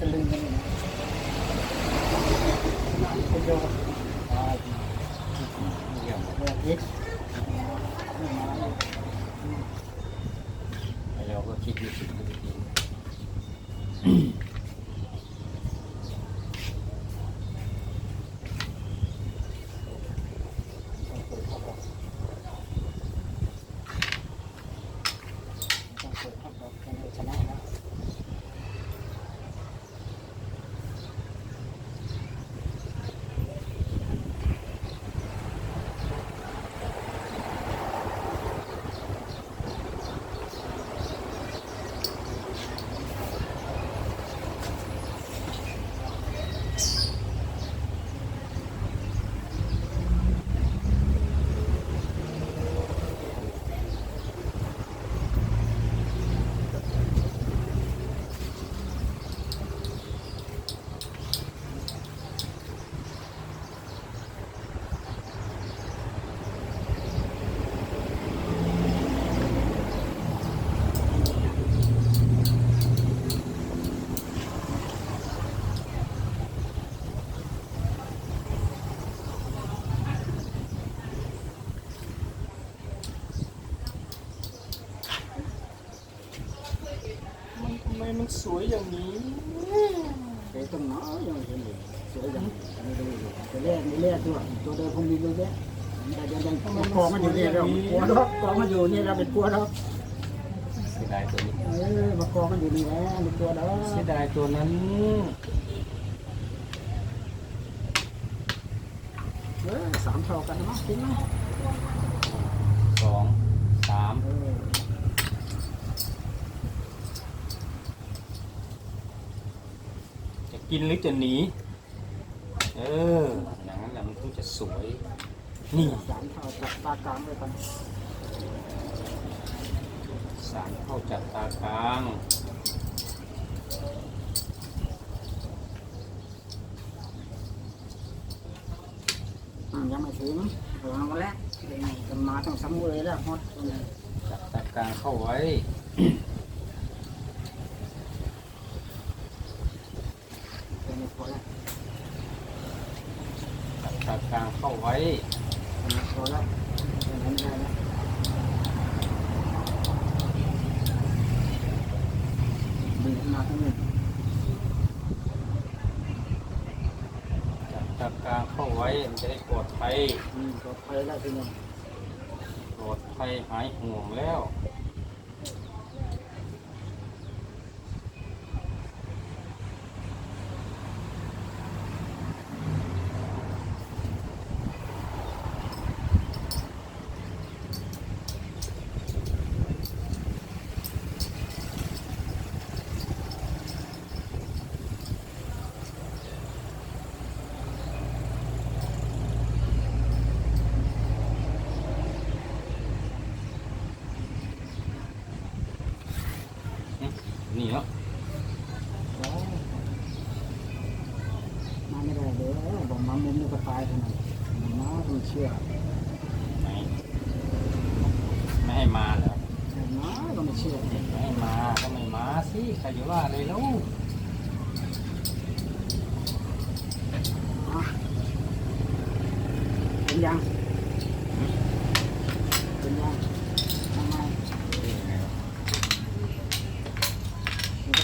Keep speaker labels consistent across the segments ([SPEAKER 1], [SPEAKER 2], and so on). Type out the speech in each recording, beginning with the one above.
[SPEAKER 1] ตะลึงกันอยู่นะประโยชน์
[SPEAKER 2] เยี่ยม
[SPEAKER 1] เรื่องอีก
[SPEAKER 2] ไอ้เราก็คิดอยู่สิ่งที่ดี มันทำไมมันสวยอย่างนี้
[SPEAKER 1] เดี๋ยต้องหนาวยังเห็นอยู่สวยยังไม่ดูอยู่ตัวแรกไม่แรกด้วยตัวเดิมคงมีดูด้วแต่ยังยังมันกองมันอยู่เนี่ยเรากลัวดอกองมันอยู่เนี่ยเราเป็นกลัวดอก
[SPEAKER 2] เสียดายตัวนี้
[SPEAKER 1] เออมากองมันอยู่นี่แหละเป็นกลัวดอก
[SPEAKER 2] เสียดายตัวนั้น
[SPEAKER 1] เออสามเท่ากันนะจริงไหม
[SPEAKER 2] สองสาม
[SPEAKER 1] เออ
[SPEAKER 2] จะ กินหรือจะหนี เอออย่างนั้นแหละมันถึงจะสวย นี่
[SPEAKER 1] สามเท่าจับตากลางไว้กัน
[SPEAKER 2] สามเข้าจัดตากลาง
[SPEAKER 1] อืมยังไม่ถึงวางมาแล้วเดี๋ยวนี้จะมาต้องสมุเลยแล้วฮอตตรงนี้
[SPEAKER 2] จัดตากลางเข้าไว้
[SPEAKER 1] เดี๋ยวนี้พอแล้ว
[SPEAKER 2] จัดตากลางเข้าไว้
[SPEAKER 1] เดี๋ยวนี้พอแล้วเดี๋ยวนี้ได้แล้วดึงขึ้นมาตรงนี้
[SPEAKER 2] จัดตากลางเข้าไว้มันจะได้ปลอดภัย
[SPEAKER 1] อื มปลยแล้วพี่น้อง
[SPEAKER 2] ปลอดภัยหายห่วงแล้ว นี่เนาะ
[SPEAKER 1] โอ้มาไม่ได้เลยบอกมามุมนี้ก็ตายขนาดมันมาต้องเชื่อ
[SPEAKER 2] ไหนไม่ให้มาเหรอ
[SPEAKER 1] แต่มาก็ไม่เชื่อ
[SPEAKER 2] ไม่ให้มาก็ไม่มาสิใครจะว่าเลยแล้ว
[SPEAKER 1] อะเป็นยังเป็นยังทำไม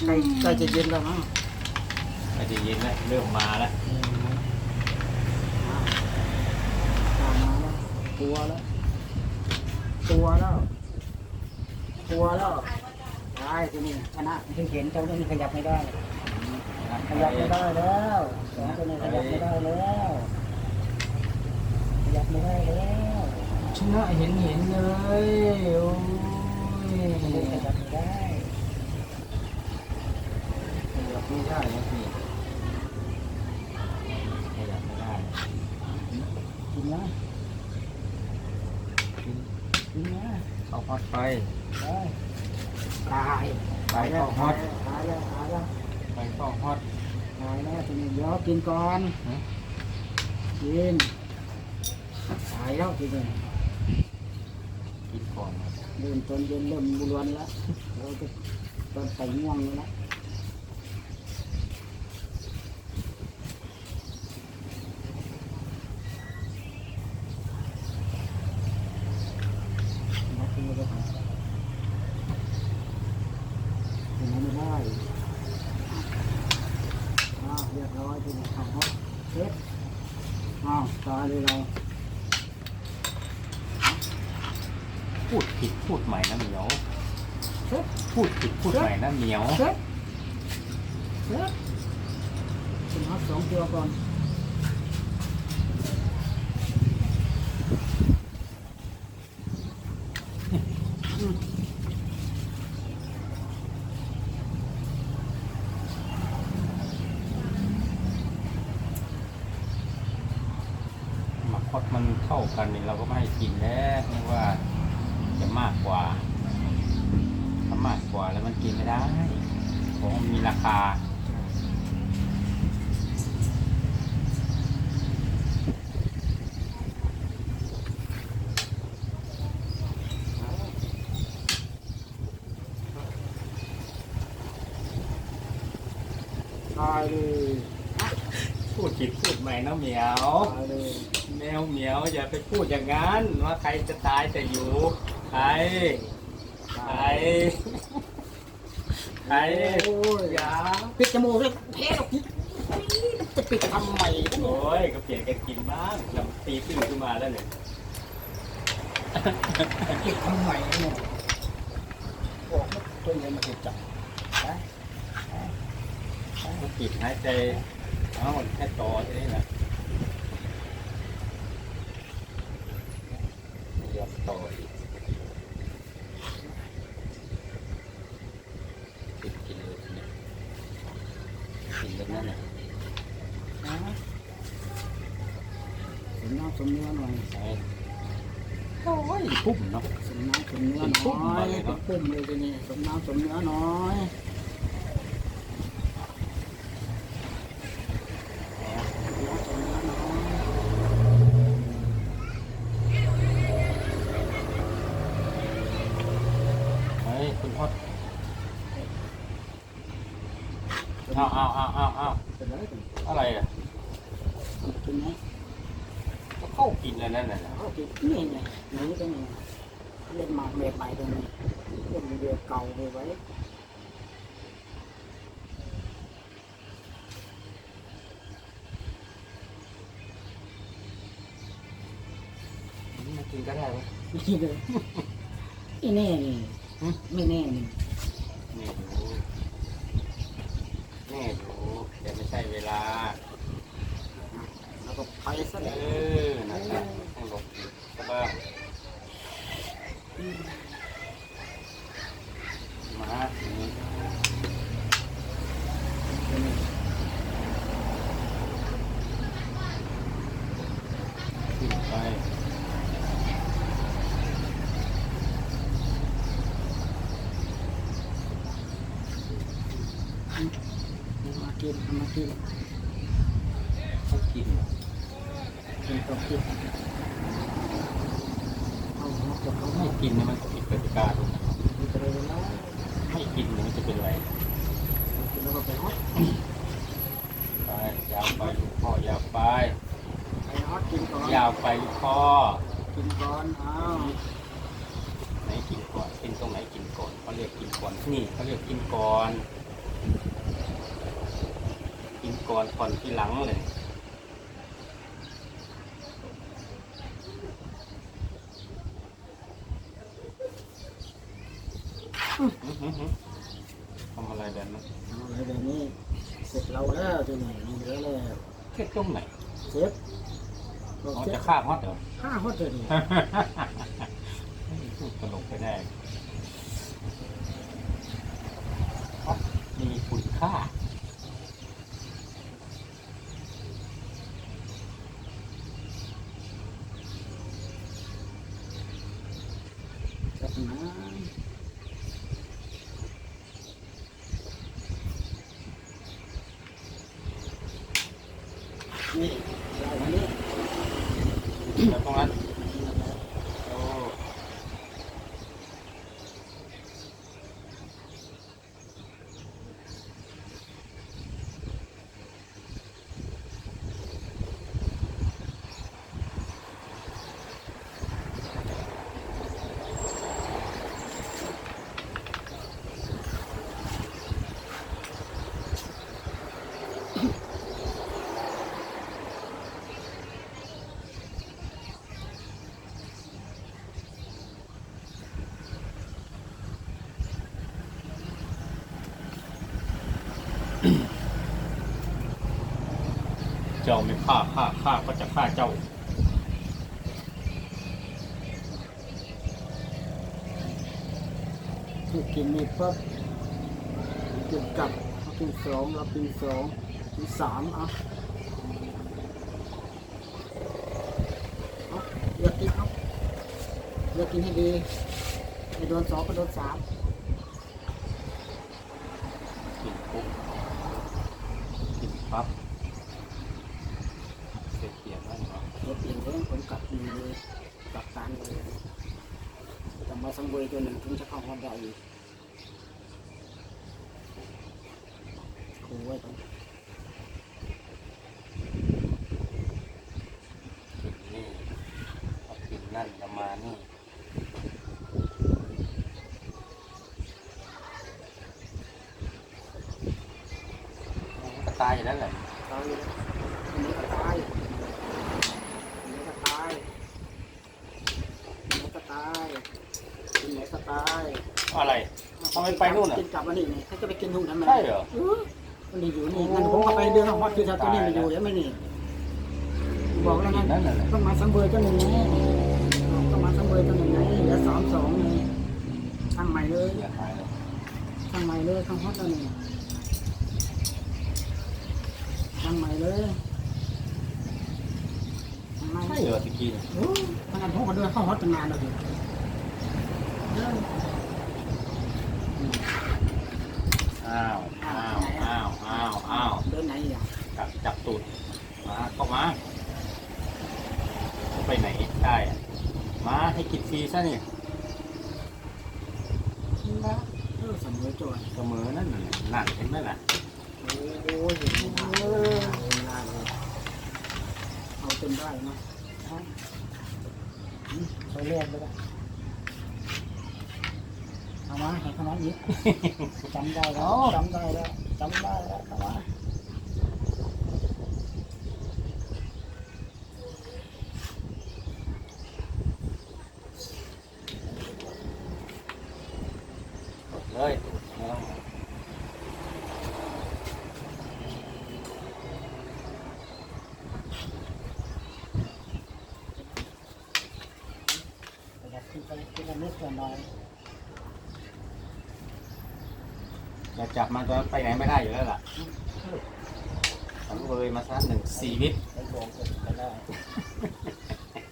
[SPEAKER 1] ใกล้ใกล้จะเย็นแล้วมั้ง
[SPEAKER 2] ก็จะเย็นแล้วเริ่มมาแล้ว
[SPEAKER 1] ตามมาแล้ว กลัวแล้วกลัวแล้วกลัวแล้วได้ทีนี้ชนะถึงเห็นเจ้านี่ขยับไม่ได้ ขยับไม่ได้แล้วสองตัวนี้ขยับไม่ได้แล้วขยับไม่ได้แล้ว
[SPEAKER 2] ชนะเห็นเห็นเลยโอ้ย
[SPEAKER 1] ขยับไม่ได้
[SPEAKER 2] ขยับไม่ได้นะพี่ขยับไม่ได้
[SPEAKER 1] กินนะ
[SPEAKER 2] กิน
[SPEAKER 1] กินนะ
[SPEAKER 2] เข้าฮอตไป
[SPEAKER 1] ได้ตาย
[SPEAKER 2] ไปเข้าฮอต
[SPEAKER 1] ตายแล้วตายแล้ว
[SPEAKER 2] ไปเข้าฮอต
[SPEAKER 1] ตายแล้วทีนี้เดี๋ยวกินก่อน
[SPEAKER 2] ฮะ
[SPEAKER 1] กินตายแล้วทีนี้
[SPEAKER 2] กินก่อนนะ
[SPEAKER 1] เริ่มตอนเย็นเริ่มบุรวนแล้วเราจะตอนใส่ง่วงแล้วนะ ร้อยทีนี้เอาฮอตเซ็ตอ้าวตายเลยเรา
[SPEAKER 2] พูดผิด พูดใหม่นะเหมียว พูดผิดพูดใหม่นะเหมียว
[SPEAKER 1] เซ็ตเซ็ตคุณฮอตสองตัวก่อน
[SPEAKER 2] หมักคดมันเข้ากันนี่เราก็ไม่ให้กินแล้วไม่ว่า จะมากกว่าถ้ามากกว่าแล้วมันกินไม่ได้ของมันมีราคา
[SPEAKER 1] ตายเลย
[SPEAKER 2] พูดผิดพูดใหม่นะเหมียว
[SPEAKER 1] ตายเลย
[SPEAKER 2] แมวเหมียวอย่าไปพูดอย่างนั้น ว่าใครจะตายจะอยู่ ใครใครใคร
[SPEAKER 1] โอ้ย
[SPEAKER 2] อย่า
[SPEAKER 1] ปิดจมูกเลยเทสออกพิษจะปิดทำไม
[SPEAKER 2] โอ้ยก็เปลี่ยนกันกินบ้างลำตีขึ้นขึ้นมาแล้วเนี่ย
[SPEAKER 1] ปิดทำไมเนี่ยบอกว่าตัวเงินมาติดจับไป
[SPEAKER 2] มันปิดหายใจเอาแค่ต่อแค่นี้แหละไม่ยอมต่ออีกปิดกินเลยทีเนี่ยกินแบบนั้นเนี่ย
[SPEAKER 1] นะส มน้ำสมเนื้อหน่อย
[SPEAKER 2] ใช่โอ้ยปุ่มเนาะ
[SPEAKER 1] สมน้ำสมเนื้อน้อยเป็นปุ่มเลยทีนี้สมน้ำสมเนื้อน้อยสมน้ำน้อย
[SPEAKER 2] เฮ้ยคุณพอดเอาเอาเอาเอาเอา
[SPEAKER 1] เป็นไรกัน
[SPEAKER 2] อะไรอะ
[SPEAKER 1] กินไหม
[SPEAKER 2] ก็เข้ากินแล้วนั่นน่ะ
[SPEAKER 1] เขากินนี่ไงนี่ก็นี่เล่นมาเมดใหม่ตรงนี้เล่นเดียวเก่าไปไว้
[SPEAKER 2] มา กินก็ได้ปะ
[SPEAKER 1] นี่เลยไม่แน่นี่ไม่แน่นี่
[SPEAKER 2] นี่ดูนี่ดูแต่ไม่ใช่เวลา
[SPEAKER 1] แล้วก็ไปซะ
[SPEAKER 2] เอ
[SPEAKER 1] เลย
[SPEAKER 2] อนั่นแหละต้องหลบก็บ้างมาอย่างนี้ขึ้นไป
[SPEAKER 1] มากินมากิน
[SPEAKER 2] เขากินเหรอ
[SPEAKER 1] กินต่อกินเอาหัวจะเขา
[SPEAKER 2] ไม่
[SPEAKER 1] ไม่
[SPEAKER 2] กินเนี่ยมันผิดกติกาตรงไหน
[SPEAKER 1] กินไปเลยแล้ว
[SPEAKER 2] ไม่กินเนี่ยมันจะเป็นไร
[SPEAKER 1] ไปฮอต
[SPEAKER 2] ไปยาวไปลูกพ่อยาวไป
[SPEAKER 1] ไปฮอกินก่อน
[SPEAKER 2] ยาวไปลูกพ่อ
[SPEAKER 1] กินก่อนอ้าว
[SPEAKER 2] ไหนกินก่อนกินตรงไหนกินก่อนเขาเรียกกินก่อนนี่เขาเรียกกินก่อน กินก่อนก่อนที่หลังเลยอื้อหือหือทำอะไรแบบนั้น
[SPEAKER 1] เอาอะไรแบบนี้เสร็จเราแล้วทีนี้เหลือแล้ว
[SPEAKER 2] แค่ตรงไหน
[SPEAKER 1] เสร็จ
[SPEAKER 2] เขาจะฆ่าฮอตเหรอ
[SPEAKER 1] ห้าฮอตเลยนี่
[SPEAKER 2] พูดตลกไปได้ฮอตมีคุณค่า ไม่ฆ่าข้าข้าก็จะฆ่าเจ้า
[SPEAKER 1] คือกินนี่ปั๊บกินกลับเอากินสองเรากินสองกินสามอะเอาเลือกกินเอาเลือกกินให้ดีไม่โดนสองก็โดนสาม
[SPEAKER 2] กินปุ๊บกินปั๊บเสียเกียรติแล้วเนาะ
[SPEAKER 1] เลือกเปลี่ยนเรื่องผมกลับดีเลยกลับตามเลยแต่มาสังเวย ตัวหนึ่งถึงจะเข้าห้องได้อีกครูไว้ตรง
[SPEAKER 2] กินนี่พอกินนั่นจะมานี่มันก็ตายอยู่แล้วแหละ
[SPEAKER 1] ตายเลยอันนี้ก็ตายอันนี้ก็ตายอันนี้ก็ตาย อันนี้ก็ตาย
[SPEAKER 2] อะไรทำไมไปนู่นน่ะ
[SPEAKER 1] กินกลับมานี่ไงเขาจะไปกินนู่นทำไม
[SPEAKER 2] ใช่เหรอ
[SPEAKER 1] เออมันดีอยู่นี่งั้นผมก็ไปเดินฮอตคือตัวนี้มันอยู่แล้วไม่นี่บอกแล้วไง
[SPEAKER 2] นั่นน่ะแหละ
[SPEAKER 1] ต้องมาสังเวยตัวหนึ่งไงต้องมาสังเวยตัวหนึ่งไงเหลือสามสองไงตั้งใหม่เลย
[SPEAKER 2] เสียหายเลย
[SPEAKER 1] ตั้งใหม่เลยตั้งฮอตตัวนี้ตั้งใหม่เลยตั้งใหม่
[SPEAKER 2] ใช่เหรอตะกี้เนี่ย
[SPEAKER 1] โอ้ขนาดผมก็เดินเข้าฮอตตั้งนานแล้วดิเดิน
[SPEAKER 2] อ้าว อ้าว อ้าว อ้าว อ้าว
[SPEAKER 1] เดินไหนอะ
[SPEAKER 2] จับจับตูดมาเข้ามาจะไปไหนได้อะมาให้กินฟรีซะนี่
[SPEAKER 1] นะเออเสมอจอย
[SPEAKER 2] เสมอนั่นน่ะนั่นเห็นไหมล่ะ
[SPEAKER 1] โอ้ยเห็นไหมล่ะเออเห็นได้เลยเอาจนได้เนาะเอาอืมไปเรียกเลยนะเอามาให้ขนมยิบจำได้แล้วจำได้แล้วจำได้แล้วเอามา
[SPEAKER 2] กดเลยไม่ต้อง
[SPEAKER 1] ประหยัดขึ้นไปขึ้นละนิดละหน่อย
[SPEAKER 2] จะจับมันตัวนั้นไปไหนไม่ได้อยู่แล้วล่ะสังเวยมาซะหนึ่งชีวิต
[SPEAKER 1] ไอ้บอกก็ได้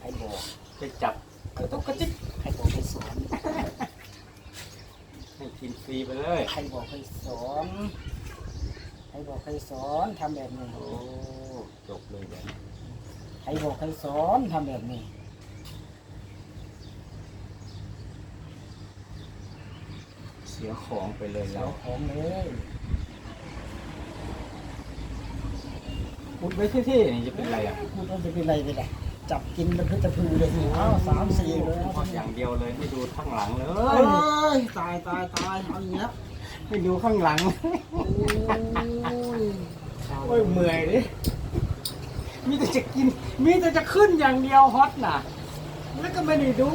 [SPEAKER 1] ไอ้บอก
[SPEAKER 2] จะจับกระตุกกระจิก
[SPEAKER 1] ไอ้บอกให้สอน
[SPEAKER 2] ให้กินฟรีไปเลย
[SPEAKER 1] ใครบอกให้สอนใครบอกให้สอนทำแบบนี้
[SPEAKER 2] โอ้จบเลยแบบนี้
[SPEAKER 1] ใครบอกให้สอนทำแบบนี้
[SPEAKER 2] สียของไปเลย
[SPEAKER 1] เสีย
[SPEAKER 2] แล้ว
[SPEAKER 1] ของเลย
[SPEAKER 2] อุดไว้ที่ๆนี่จะเป็นไรอะ
[SPEAKER 1] คุณต้องจะเป็นไรไปล่ะจับกินมันก็จะพือเลยสิอ้าวสามสี่เลย
[SPEAKER 2] พออย่างเดียวเลยไม่ดูข้างหลังเล
[SPEAKER 1] เอ้
[SPEAKER 2] ย
[SPEAKER 1] ย ตายตายตายเอาอย่างเงี้ย
[SPEAKER 2] ไม่ดูข้างหลัง
[SPEAKER 1] โอ้ย
[SPEAKER 2] โอ้ยเมื่อยดิมีแต่จะกิน มีแต่จะขึ้นอย่างเดียวฮอตน่ะ แล้วก็ไม่ได้ดู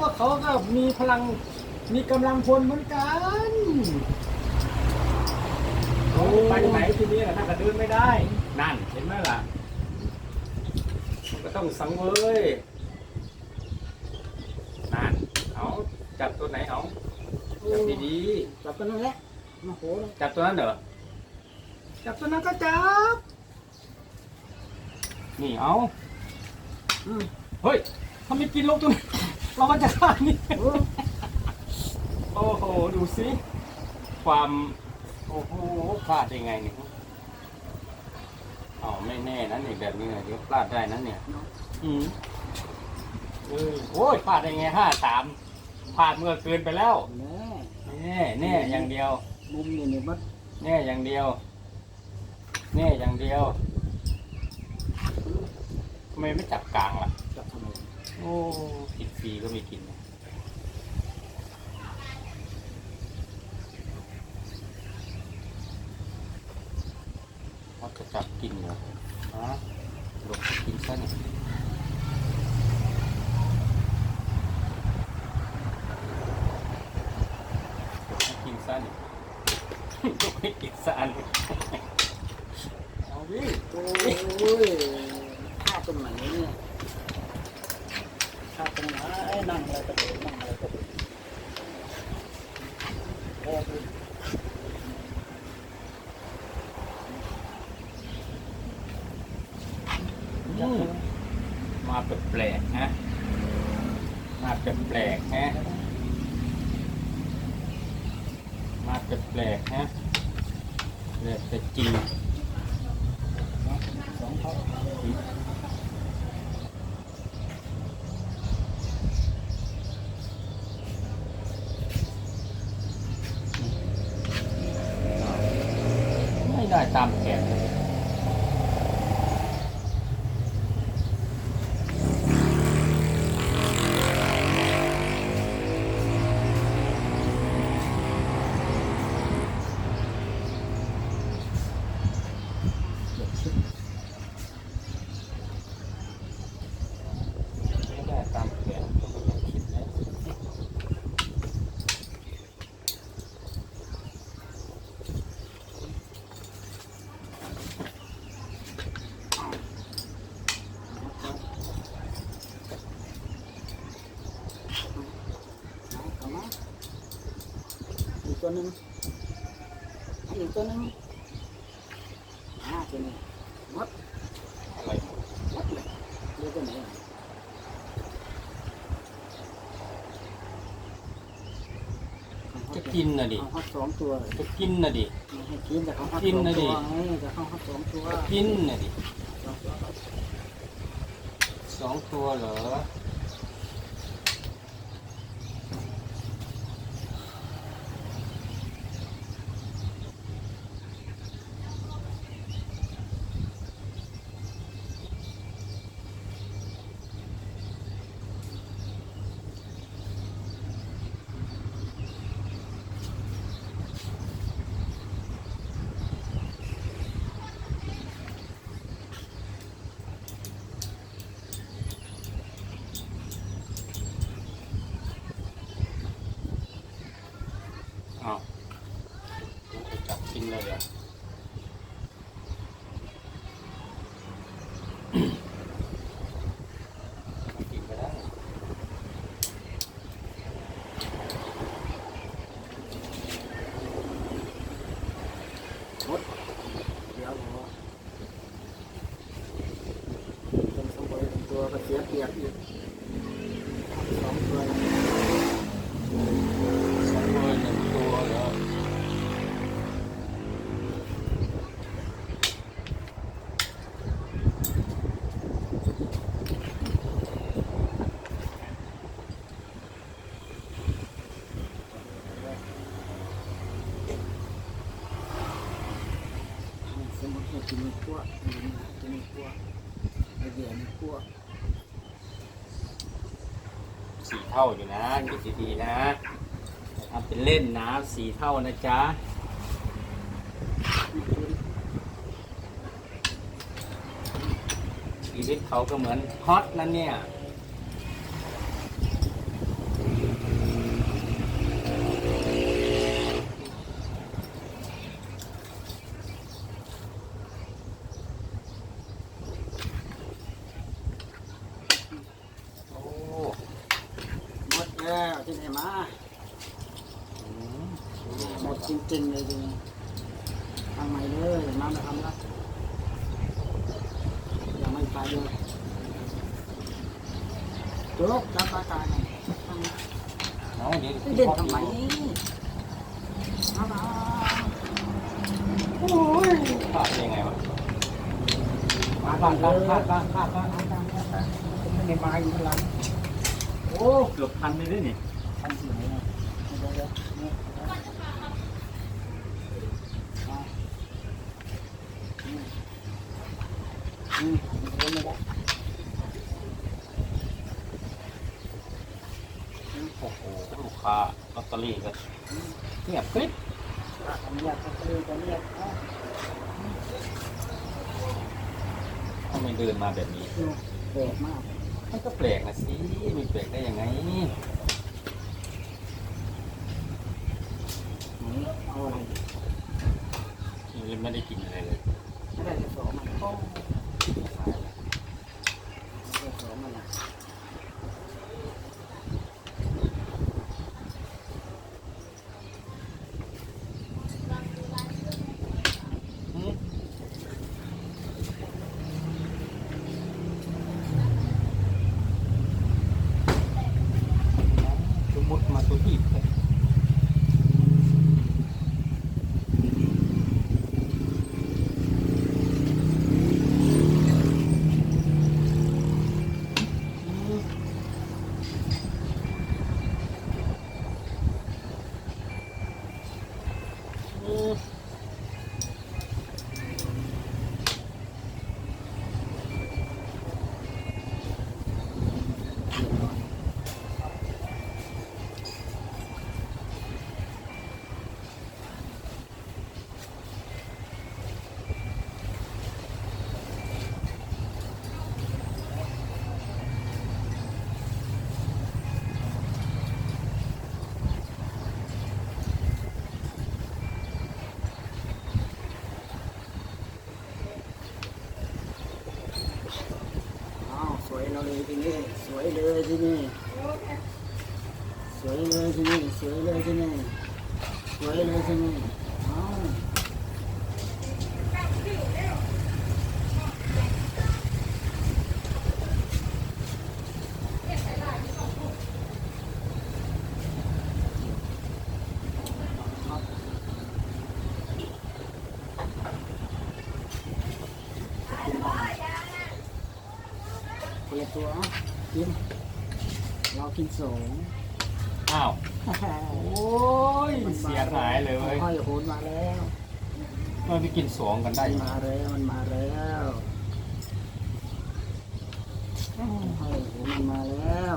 [SPEAKER 2] ว่าเขาก็มีพลัง มีกำลังพลเหมือนกัน โอ้ไปไหนทีนี้ถ้าก็เดินไม่ได้ นั่นเห็นไหมล่ะมันก็ต้องสังเวยนั่นเอาจับตัวไหนเอาจับดีๆ
[SPEAKER 1] จับกันนั่นแหละมาโหเลย
[SPEAKER 2] จับตัวนั้นเหรอจับตัวนั้นก็จับ นี่เอา
[SPEAKER 1] อืม
[SPEAKER 2] เฮ้ยถ้าไม่กินลงตัวนั้นเรามันจะฆ่านี่
[SPEAKER 1] โอ้ย
[SPEAKER 2] โอ้โห ดูสิ ความ โอ้โหพลาดได้ไงเนี่ยอ๋อไม่แน่นะเนี่ยแบบนี้นะเดี๋ยวพลาดได้นะเนี่ย
[SPEAKER 1] เนาะ
[SPEAKER 2] อืมเออโอ้ยพลาดได้ไงห้าสามพลาดเมื่อเกินไปแล้ว
[SPEAKER 1] แน่
[SPEAKER 2] แน่แน่อย่างเดียว
[SPEAKER 1] มุมนี่เนี่ยมัน
[SPEAKER 2] แน่อย่างเดียว แน่อย่างเดียว ทำไมไม่จับกลางล่ะ
[SPEAKER 1] จับทำไม
[SPEAKER 2] โอ้กินฟรีก็ไม่กินนะเขา จะจับกินเหรอฮะหลบให้กินซะเนี่ยหลบให้กินซะเนี่ย หลบให้กินซะเนี่ย
[SPEAKER 1] เอาดิตัว โอ้ยท่าตรงไหนเนี่ยท่าตรงไหนนั่งอะไรกระโดดนั่งอะไรกระโดดโอ้ย
[SPEAKER 2] อืมมา แปลกฮะมาแปลกฮะมาแปลกฮะแปลกแต่จริง
[SPEAKER 1] สองเท่า
[SPEAKER 2] ไม่ได้ตามแผนไม่ได้ตามแผนต้องไปคิดนะ
[SPEAKER 1] เอามาอีก ตัวหนึ่งอีกตัวหนึ่งอ่าตัวนี้หมด
[SPEAKER 2] อะไรหมด
[SPEAKER 1] หมดเลยเรียกตัวไหนอะ
[SPEAKER 2] จะกินน่ะดิ
[SPEAKER 1] เอาฮอตสองตัวเลย
[SPEAKER 2] จะกินน่ะดิ
[SPEAKER 1] ไม่ให้กินแต่เขาฮอต
[SPEAKER 2] กิน
[SPEAKER 1] สอง
[SPEAKER 2] นะดิ
[SPEAKER 1] ตัวไงแต่เขาฮอตสองตัว
[SPEAKER 2] กินน่ะดิ
[SPEAKER 1] สองตัว
[SPEAKER 2] สองตัวเหรออ้
[SPEAKER 1] Mm-hmm. สมมติว่าจะมีขั้วจะมีขั้วไอเดียมีขั้ว
[SPEAKER 2] สี่เท่าอยู่นะคิดดีๆนะทำเป็นเล่นนะสี่เท่านะจ๊ะชีวิตเขาก็เหมือนฮอตนั่นเนี่ย โอ้
[SPEAKER 1] หมดแล้วที่ไหนมา
[SPEAKER 2] อืม
[SPEAKER 1] หม ดจริงๆเลยจริงทำใหม่เลยมามาทำละยังไม่ตายเลยจบจับปลาตายหน่อย
[SPEAKER 2] เอาเดี๋ยว
[SPEAKER 1] เล่นทำไมเอามา
[SPEAKER 2] โอ้ยพลาดได้ยังไงวะพลาดพลาดพลาดพลาดพลาดพลาดพลาด
[SPEAKER 1] ไม่ได้มาอยู่ข้างหลัง
[SPEAKER 2] โอ้ เกือบพันเลยด้วยนี่
[SPEAKER 1] ทำสิ่งนี้เดี๋ยวเดี๋ยวนี่อืมอืมไม่ได้
[SPEAKER 2] โอ้โห ลูกค้าลอตเตอรี่ก็เงียบกริบ
[SPEAKER 1] ทำยากก็คือจะเรียกเขา
[SPEAKER 2] ทำไมเดินมาแบบนี้
[SPEAKER 1] ดูเด็กมาก
[SPEAKER 2] มันก็แปลกนะสิมีแปลกได้ยังไง
[SPEAKER 1] นี่เอาอะไร
[SPEAKER 2] ยังไม่ได้กินอะไรเลย
[SPEAKER 1] เไม่ได้จะสองมันก็จะสองมันละ
[SPEAKER 2] หืมสมม ติม
[SPEAKER 1] นี่สวยเลยที่นี่ สวยเลยที่นี่ สวยเลยที่นี่ สวยเลยที่นี่อ้าว คนละตัวอะกิน เรากินสอง
[SPEAKER 2] อ้าว โอ้ย เสียหายเลยเว้ย
[SPEAKER 1] ห้อยโหนมาแล้ว
[SPEAKER 2] มันไปกินสองกันได้
[SPEAKER 1] มัน
[SPEAKER 2] ยังไง
[SPEAKER 1] มาแล้วมันมาแล้วห้อยโหนมันมาแล้ว